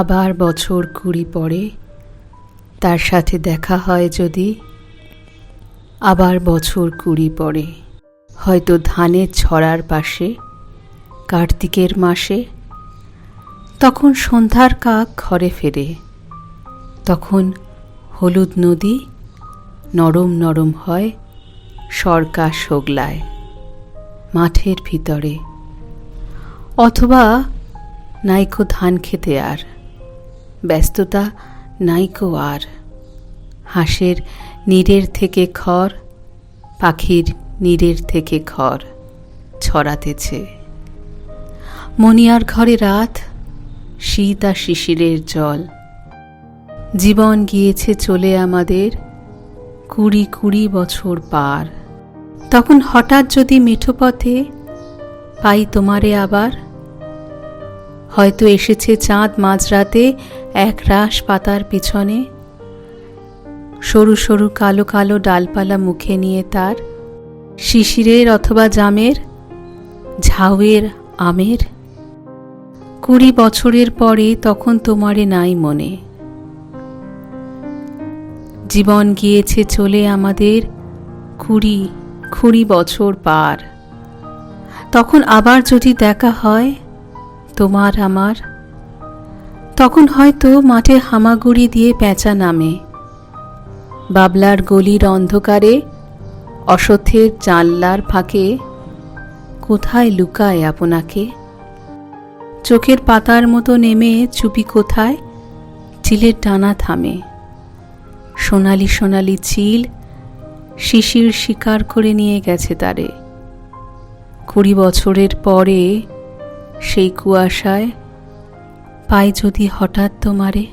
আবার বছর কুড়ি পরে তার সাথে দেখা হয় যদি, আবার বছর কুড়ি পরে। হয়তো ধানের ছড়ার পাশে, কার্তিকের মাসে। তখন সন্ধ্যার কাক ঘরে ফেরে। তখন হলুদ নদী নরম নরম হয় সরকা শোগলায় মাঠের ভিতরে। অথবা নাইকো ধান খেতে আর। ব্যস্ততা নাইকো আর। হাঁসের নীরের থেকে খড়, পাখির নীরের থেকে খড় ছড়াতেছে। মনিয়ার ঘরে রাত শীত আর শিশিরের জল। জীবন গিয়েছে চলে আমাদের কুড়ি কুড়ি বছর পার। তখন হঠাৎ যদি মিঠো পথে পাই তোমারে আবার হয়তো এসেছে চাঁদ মাঝরাতে এক রাস পাতার পিছনে। সরু সরু কালো কালো ডালপালা মুখে নিয়ে তার শিশিরের অথবা জামের, ঝাউয়ের আমের। কুড়ি বছরের পরে তখন তোমারে নাই মনে। জীবন গিয়েছে চলে আমাদের কুড়ি কুড়ি বছর পার। তখন আবার যদি দেখা হয় তোমার আমার? তখন হয়তো মাঠে হামাগুড়ি দিয়ে পেঁচা নামে। বাবলার গলির অন্ধকারে অসথের জানলার ফাঁকে কোথায় লুকায় আপনাকে? চোখের পাতার মতো নেমে চুপি কোথায়? চিলের টানা থামে। সোনালি সোনালি চিল শিশির শিকার করে নিয়ে গেছে তারে। কুড়ি বছরের পরে সেই কুয়াশায় পাই যদি হঠাৎ তোমারে।